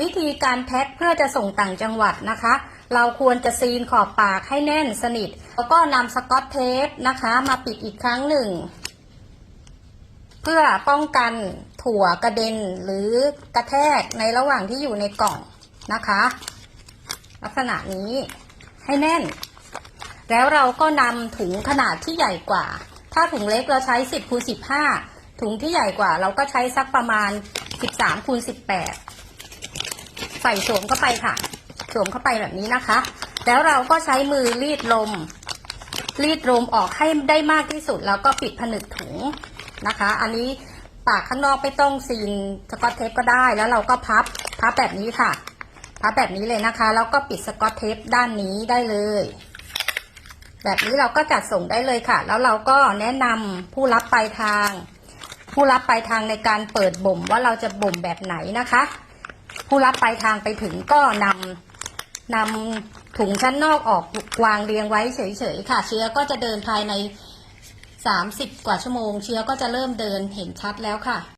วิธีการแพ็คเพื่อจะส่งต่างจังหวัดนะคะ เราควรจะซีนขอบปากให้แน่นสนิท แล้วก็นำสกอตเทปนะคะ มาปิดอีกครั้งหนึ่ง เพื่อป้องกันถั่วกระเด็นหรือกระแทกในระหว่างที่อยู่ในกล่องนะคะ ลักษณะนี้ให้แน่น แล้วเราก็นำถุงขนาดที่ใหญ่กว่า ถ้าถุงเล็กเราใช้ 10คูณ15 ถุงที่ใหญ่กว่าเราก็ใช้สักประมาณ 13คูณ18 ใส่สวมเข้าไปค่ะ สวมเข้าไปแบบนี้นะคะ แล้วเราก็ใช้มือรีดลม รีดลมออกให้ได้มากที่สุด แล้วก็ปิดผนึกถุงนะคะ อันนี้ปากข้างนอกไม่ต้องซีนสกอตเทปก็ได้แล้วเราก็พับพับแบบนี้ค่ะ พับแบบนี้เลยนะคะ แล้วก็ปิดสกอตเทปด้านนี้ได้เลย แบบนี้เราก็จัดส่งได้เลยค่ะ แล้วเราก็แนะนำผู้รับปลายทาง ผู้รับปลายทางในการเปิดบ่มว่าเราจะบ่มแบบไหนนะคะ ผู้รับปลายทางไปถึงก็นำนำถุงชั้นนอกออกวางเรียงไว้เฉยๆค่ะ เชื้อก็จะเดินภายใน 30 กว่าชั่วโมง เชื้อก็จะเริ่มเดินเห็นชัดแล้วค่ะ